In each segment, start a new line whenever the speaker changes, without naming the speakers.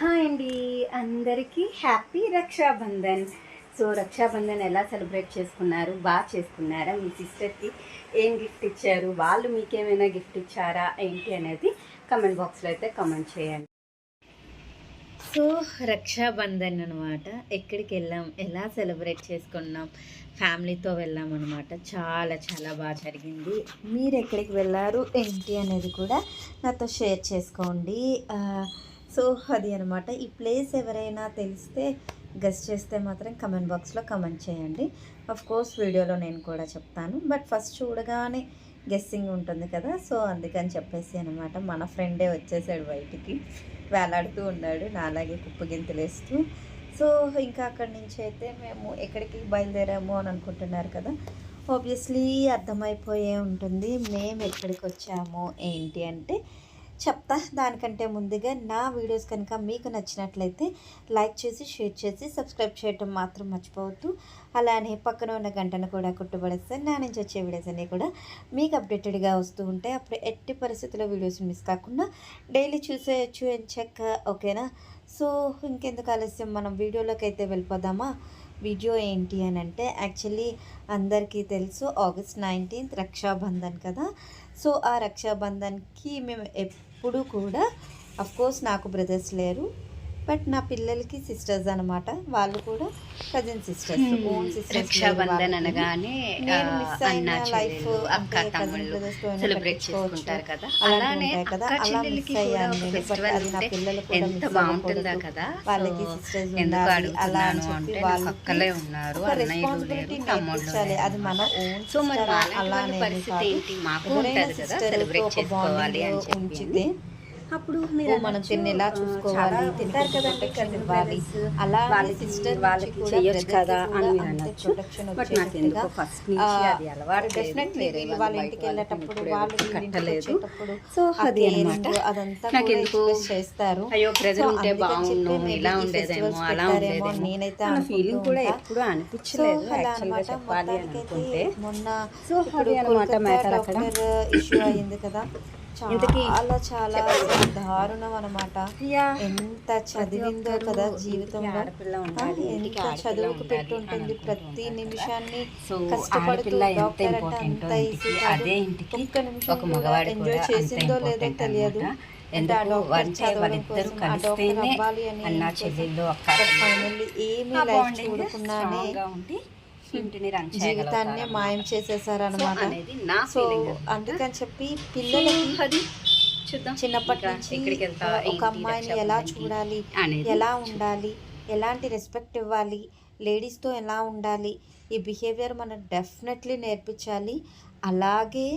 Hi అండి. అందరికీ happy Rakshabandhan. So Rakshabandhan ఎలా సెలబ్రేట్ చేసుకున్నారు? బాగా చేసుకున్నారా? మీ సిస్టర్కి ఏం గిఫ్ట్ ఇచ్చారు? వాళ్ళు మీకేమైనా గిఫ్ట్ ఇచ్చారా? ఏంటి అనేది కమెంట్ బాక్స్లో అయితే కమెంట్ చేయండి. సో రక్షాబంధన్ అనమాట ఎక్కడికి వెళ్ళాం? ఎలా సెలబ్రేట్ చేసుకున్నాం? ఫ్యామిలీతో వెళ్ళాం అనమాట చాలా చాలా బాగా జరిగింది. మీరు ఎక్కడికి వెళ్ళారు? ఏంటి అనేది కూడా నాతో షేర్ చేసుకోండి. సో అది అనమాట. ఈ ప్లేస్ ఎవరైనా తెలిస్తే గెస్ట్ చేస్తే మాత్రం కమెంట్ బాక్స్లో కమెంట్ చేయండి. అఫ్ కోర్స్ వీడియోలో నేను కూడా చెప్తాను. బట్ ఫస్ట్ చూడగానే గెస్సింగ్ ఉంటుంది కదా సో అందుకని చెప్పేసి అనమాట. మన ఫ్రెండే వచ్చేసాడు బయటికి వేలాడుతూ ఉన్నాడు నాలాగే కుప్పగింతలేస్తూ సో ఇంకా అక్కడి నుంచి అయితే మేము ఎక్కడికి బయలుదేరాము అని అనుకుంటున్నారు కదా ఆబ్వియస్లీ అర్థమైపోయే ఉంటుంది. మేము ఎక్కడికి వచ్చాము ఏంటి అంటే చెప్తా. దానికంటే ముందుగా నా వీడియోస్ కనుక మీకు నచ్చినట్లయితే లైక్ చేసి షేర్ చేసి సబ్స్క్రైబ్ చేయటం మాత్రం మర్చిపోవద్దు. అలానే పక్కన ఉన్న గంటను కూడా కుట్టుబడేస్తే నా నుంచి వచ్చే వీడియోస్ అన్నీ కూడా మీకు అప్డేటెడ్గా వస్తూ ఉంటాయి. అప్పుడు ఎట్టి పరిస్థితుల్లో వీడియోస్ మిస్ కాకుండా డైలీ చూసేయచ్చు అని చెక్క ఓకేనా? సో ఇంకెందుకు ఆలస్యం? మనం వీడియోలోకి అయితే వెళ్ళిపోదామా? వీడియో ఏంటి అని అంటే యాక్చువల్లీ అందరికీ తెలుసు ఆగస్ట్ నైన్టీన్త్ రక్షాబంధన్ కదా. సో ఆ రక్షాబంధన్కి మేము ఎప్పుడు కూడా అఫ్కోర్స్ నాకు బ్రదర్స్ లేరు. బట్ నా పిల్లలకి సిస్టర్స్ అనమాట వాళ్ళు కూడా కజిన్ సిస్టర్స్ ఓన్ సిస్టర్స్
అనగానే
లైఫ్
తమ్ముళ్ళు సెలబ్రేట్ చేసుకుంటారు కదా.
అలానే
అలానే
కదా. అలా మిస్ అయ్యాను బట్ అది నా పిల్లలు కూడా మిస్
బాగుంటుందా కదా.
వాళ్ళకి సిస్టర్స్ ఉండాలి అలా అని చెప్పి వాళ్ళకి
ఉన్నారు
రెస్పాన్సిబిలిటీ నేర్పించాలి. అది మన ఓన్
సో మరి
సిస్టర్
వాళ్ళ
అలా
వాళ్ళ
అనేది
పరిస్థితి మాకు ఉంటుంది కదా సెలబ్రేట్ చేసుకోవాలి అని
ఉంచితే అప్పుడు
మీరు
మనం
అనొచ్చు,
తిని ఎలా
ఆ,
చూసుకోవాలి
ఉంటారు కదండి.
అలా
వాళ్ళకి
సిస్టర్
వాళ్ళకి చెయ్యొచ్చు కదా అని మీరు అనొచ్చు బట్ నాకు ఎందుకో ఫస్ట్ నుంచి అది అలవాటు.
డెఫినెట్లీ వీళ్ళు
వాళ్ళ
వాళ్ళ ఇంటికి వెళ్ళేటప్పుడు వాళ్ళు వీళ్ళ
కట్టలేదు. సో
ఆ
అది అన్నమాట.
అదంతా
నాకు ఎందుకు
చేస్తారు.
అయ్యో
సో
ఉంటే బాగుండు ఇలా ఉండేదేమో అలా ఉండేదేమో
నేనైతే
అన్న ఫీలింగ్ కూడా ఎప్పుడు అనిపించలేదు యాక్చువల్గా
అనమాట
చెప్పాలి అనుకుంటే.
మొన్న
సో
ఇప్పుడు కోల్కతా
మ్యాటర్ అక్కడ.
ఇష్యూ అయింది కదా.
ఇంతకీ
చాలా చాలా దారుణం అనమాట ఎంత చదివిందో కదా జీవితంలో. ఎంత చదువుకు పెట్టుంటుంది ప్రతి నిమిషాన్ని కష్టపడుతూ డాక్టర్ అంటే అంత ఈజీ ఒక్క నిమిషం
ఒక
కూడా
మగవాడి
ఎంజాయ్ చేసిందో లేదో తెలియదు. ఏమీ లైఫ్ చూడకుండానే
ఇంటిని రన్
జీవితాన్ని మాయం చేసేసారనమాట
అనేది నా
సో అందుకని చెప్పి పిల్లలకి
చూద్దాం.
చిన్నప్పటి నుంచి ఒక అమ్మాయిని ఎలా చూడాలి ఎలా ఉండాలి ఎలాంటి రెస్పెక్ట్ ఇవ్వాలి లేడీస్తో ఎలా ఉండాలి ఈ బిహేవియర్ మనం డెఫినెట్లీ నేర్పించాలి. అలాగే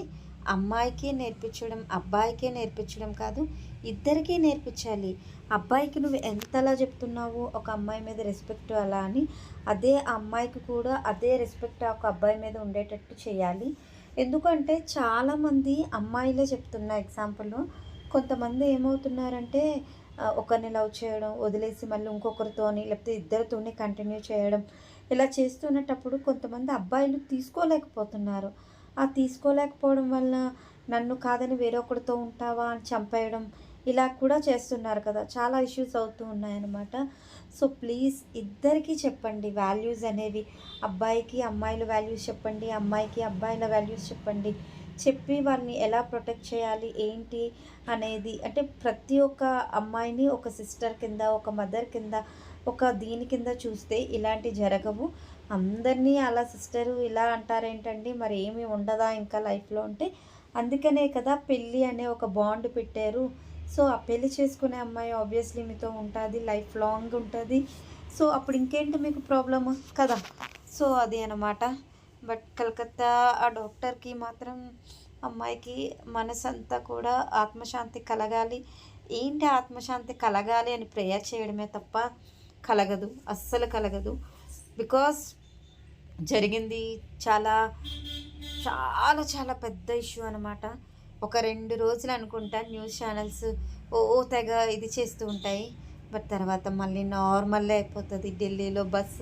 అమ్మాయికి నేర్పించడం అబ్బాయికే నేర్పించడం కాదు ఇద్దరికీ నేర్పించాలి. అబ్బాయికి నువ్వు ఎంతలా చెప్తున్నావు ఒక అమ్మాయి మీద రెస్పెక్ట్ అలా అని అదే అమ్మాయికి కూడా అదే రెస్పెక్ట్ ఒక అబ్బాయి మీద ఉండేటట్టు చేయాలి. ఎందుకంటే చాలామంది అమ్మాయిలే చెప్తున్న ఎగ్జాంపుల్. కొంతమంది ఏమవుతున్నారంటే ఒకరిని లవ్ చేయడం వదిలేసి మళ్ళీ ఇంకొకరితోని లేకపోతే ఇద్దరితోనే కంటిన్యూ చేయడం ఇలా చేస్తున్నటప్పుడు కొంతమంది అబ్బాయిలు తీసుకోలేకపోతున్నారు. ఆ తీసుకోలేకపోవడం వల్ల నన్ను కాదని వేరొకరితో ఉంటావా అని చంపేయడం ఇలా కూడా చేస్తున్నారు కదా. చాలా ఇష్యూస్ అవుతూ ఉన్నాయన్నమాట. సో ప్లీజ్ ఇద్దరికీ చెప్పండి వాల్యూస్ అనేవి. అబ్బాయికి అమ్మాయిల వాల్యూస్ చెప్పండి అమ్మాయికి అబ్బాయిల వాల్యూస్ చెప్పండి. చెప్పి వారిని ఎలా ప్రొటెక్ట్ చేయాలి ఏంటి అనేది అంటే ప్రతి ఒక్క అమ్మాయిని ఒక సిస్టర్ కింద ఒక మదర్ కింద ఒక దీని కింద చూస్తే ఇలాంటి జరగవు. అందరినీ అలా సిస్టరు ఇలా అంటారేంటండి? మరి ఏమీ ఉండదా ఇంకా లైఫ్లో అంటే? అందుకనే కదా పెళ్ళి అనే ఒక బాండ్ పెట్టారు. సో ఆ పెళ్ళి చేసుకునే అమ్మాయి ఆబ్వియస్లీ మీతో ఉంటుంది లైఫ్ లాంగ్ ఉంటుంది. సో అప్పుడు ఇంకేంటి మీకు ప్రాబ్లమ్ కదా. సో అది అనమాట బట్ కలకత్తా ఆ డాక్టర్కి మాత్రం అమ్మాయికి మనసంతా కూడా ఆత్మశాంతి కలగాలి. ఏంటి ఆత్మశాంతి కలగాలి అని ప్రేయర్ చేయడమే తప్ప కలగదు అస్సలు కలగదు. బికాస్ జరిగింది చాలా చాలా చాలా పెద్ద ఇష్యూ అనమాట ఒక రెండు రోజులు అనుకుంటా న్యూస్ ఛానల్స్ ఓ తెగ ఇది చేస్తూ ఉంటాయి. బట్ తర్వాత మళ్ళీ నార్మల్ అయిపోతుంది. ఢిల్లీలో బస్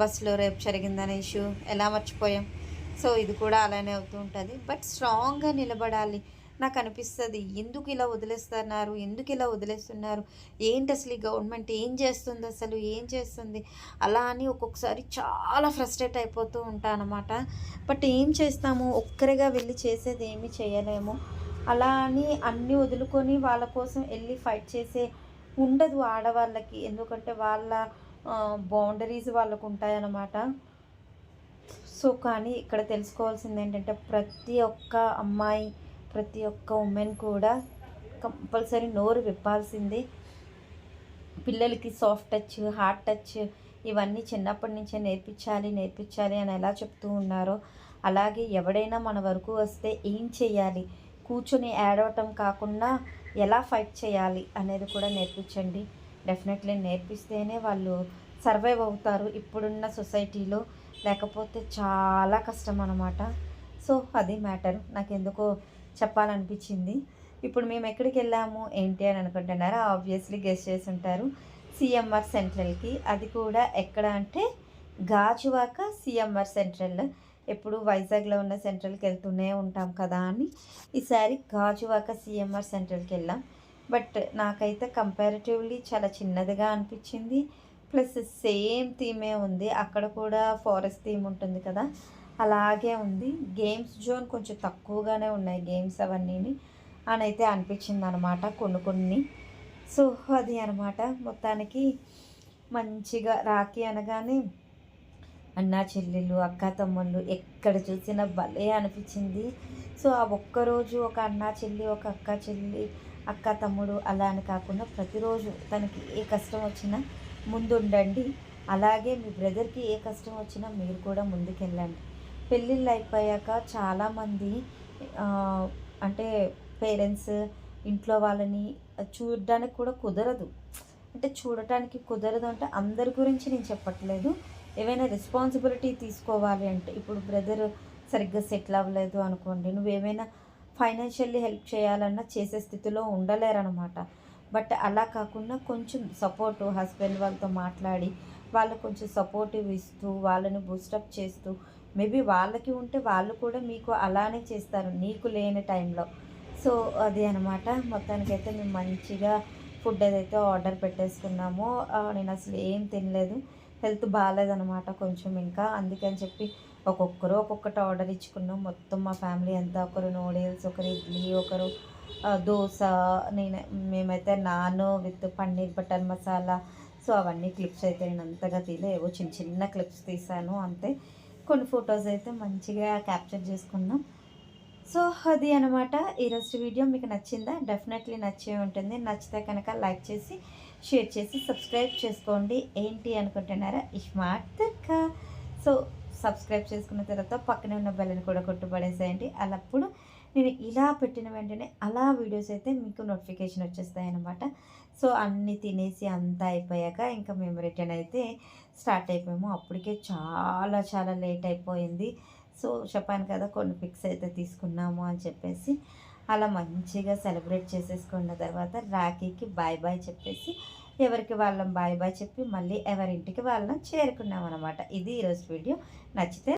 బస్సులో రేపు జరిగిందనే ఇష్యూ. ఎలా మర్చిపోయాం? సో ఇది కూడా అలానే అవుతూ ఉంటుంది. బట్ స్ట్రాంగ్గా నిలబడాలి. నాకు అనిపిస్తుంది ఎందుకు ఇలా వదిలేస్తున్నారు? ఎందుకు ఇలా వదిలేస్తున్నారు? ఏంటి అసలు ఈ గవర్నమెంట్? ఏం చేస్తుంది అసలు? ఏం చేస్తుంది? అలా అని ఒక్కొక్కసారి చాలా ఫ్రస్ట్రేట్ అయిపోతూ ఉంటాను అనమాట బట్ ఏం చేస్తాము? ఒక్కరిగా వెళ్ళి చేసేది ఏమీ చేయలేము. అలా అని అన్నీ వదులుకొని వాళ్ళ కోసం వెళ్ళి ఫైట్ చేసే ఉండదు ఆడవాళ్ళకి. ఎందుకంటే వాళ్ళ బౌండరీస్ వాళ్ళకు ఉంటాయన్నమాట సో కానీ ఇక్కడ తెలుసుకోవాల్సింది ఏంటంటే ప్రతి ఒక్క అమ్మాయి ప్రతి ఒక్క ఉమెన్ కూడా కంపల్సరీ నోరు విప్పాల్సిందే. పిల్లలకి సాఫ్ట్ టచ్ హార్ట్ టచ్ ఇవన్నీ చిన్నప్పటి నుంచే నేర్పించాలి నేర్పించాలి అని ఎలా చెప్తూ ఉన్నారో అలాగే ఎవడైనా మన వరకు వస్తే ఏం చేయాలి కూర్చొని ఏడవటం కాకుండా ఎలా ఫైట్ చేయాలి అనేది కూడా నేర్పించండి. డెఫినెట్లీ నేర్పిస్తేనే వాళ్ళు సర్వైవ్ అవుతారు ఇప్పుడున్న సొసైటీలో. లేకపోతే చాలా కష్టం అనమాట సో అది మ్యాటర్. నాకు ఎందుకో చెప్పాలనిపించింది. ఇప్పుడు మేము ఎక్కడికి వెళ్ళాము ఏంటి అని అనుకుంటున్నారా? ఆబ్వియస్లీ గెస్ట్ చేసి ఉంటారు. సిఎంఆర్ సెంట్రల్కి. అది కూడా ఎక్కడ అంటే గాజువాక సిఎంఆర్ సెంట్రల్. ఎప్పుడు వైజాగ్లో ఉన్న సెంట్రల్కి వెళ్తూనే ఉంటాం కదా అని ఈసారి గాజువాక సిఎంఆర్ సెంట్రల్కి వెళ్ళాం. బట్ నాకైతే కంపారిటివ్లీ చాలా చిన్నదిగా అనిపించింది. ప్లస్ సేమ్ థీమే ఉంది. అక్కడ కూడా ఫారెస్ట్ థీమ్ ఉంటుంది కదా. అలాగే ఉంది. గేమ్స్ జోన్ కొంచెం తక్కువగానే ఉన్నాయి గేమ్స్ అవన్నీ అని అయితే అనిపించింది అనమాట కొన్ని కొన్ని. సో అది అనమాట. మొత్తానికి మంచిగా రాఖీ అనగానే అన్నా చెల్లెళ్ళు అక్క తమ్ముళ్ళు ఎక్కడ చూసినా భలే అనిపించింది. సో ఆ ఒక్కరోజు ఒక అన్నా చెల్లి ఒక అక్క చెల్లి అక్క తమ్ముడు అలా అని కాకుండా ప్రతిరోజు తనకి ఏ కష్టం వచ్చినా ముందుండండి. అలాగే మీ బ్రదర్కి ఏ కష్టం వచ్చినా మీరు కూడా ముందుకెళ్ళండి. పెళ్ళిళ్ళు అయిపోయాక చాలామంది అంటే పేరెంట్స్ ఇంట్లో వాళ్ళని చూడడానికి కూడా కుదరదు. అంటే చూడటానికి కుదరదు అంటే అందరి గురించి నేను చెప్పట్లేదు. ఏవైనా రెస్పాన్సిబిలిటీ తీసుకోవాలి అంటే ఇప్పుడు బ్రదర్ సరిగ్గా సెటిల్ అవ్వలేదు అనుకోండి నువ్వేమైనా ఫైనాన్షియల్లీ హెల్ప్ చేయాలన్నా చేసే స్థితిలో ఉండలేరనమాట బట్ అలా కాకుండా కొంచెం సపోర్ట్ హస్బెండ్ వాళ్ళతో మాట్లాడి వాళ్ళు కొంచెం సపోర్టివ్ ఇస్తూ వాళ్ళని బూస్టప్ చేస్తూ మేబీ వాళ్ళకి ఉంటే వాళ్ళు కూడా మీకు అలానే చేస్తారు నీకు లేని టైంలో. సో అది అనమాట మొత్తానికైతే మేము మంచిగా ఫుడ్ ఏదైతే ఆర్డర్ పెట్టేసుకున్నామో నేను అసలు ఏం తినలేదు. హెల్త్ బాగాలేదనమాట కొంచెం ఇంకా. అందుకని చెప్పి ఒక్కొక్కరు ఒక్కొక్కటి ఆర్డర్ ఇచ్చుకున్నాం. మొత్తం మా ఫ్యామిలీ అంతా ఒకరు నూడిల్స్ ఒకరు ఇడ్లీ ఒకరు దోశ నేను మేమైతే naan with paneer butter masala. So అవన్నీ క్లిప్స్ అయితే నేను అంతగా తీలే ఏవో చిన్న చిన్న క్లిప్స్ తీసాను అంతే. కొన్ని ఫొటోస్ అయితే మంచిగా క్యాప్చర్ చేసుకున్నాం. సో అది అనమాట ఈరోజు వీడియో మీకు నచ్చిందా? డెఫినెట్లీ నచ్చే ఉంటుంది. నచ్చితే కనుక లైక్ చేసి షేర్ చేసి సబ్స్క్రైబ్ చేసుకోండి. ఏంటి అనుకుంటున్నారా? ఇస్మార్ట్ దుర్గా సో సబ్స్క్రైబ్ చేసుకున్న తర్వాత పక్కనే ఉన్న బెల్లని కూడా కొట్టుబడేసేయండి అలాప్పుడు నేను ఇలా పెట్టిన వెంటనే అలా వీడియోస్ అయితే మీకు నోటిఫికేషన్ వచ్చేస్తాయి అనమాట సో అన్నీ తినేసి అంతా అయిపోయాక ఇంకా మేము రిటర్న్ అయితే స్టార్ట్ అయిపోయాము. అప్పటికే చాలా చాలా లేట్ అయిపోయింది. సో చెప్పాను కదా కొన్ని పిక్స్ అయితే తీసుకున్నాము అని చెప్పేసి అలా మంచిగా సెలబ్రేట్ చేసేసుకున్న తర్వాత రాఖీకి బాయ్ బాయ్ చెప్పేసి ఎవరికి వాళ్ళం బాయ్ బాయ్ చెప్పి మళ్ళీ ఎవరింటికి వాళ్ళని చేరుకున్నాం అనమాట ఇది ఈరోజు వీడియో. నచ్చితే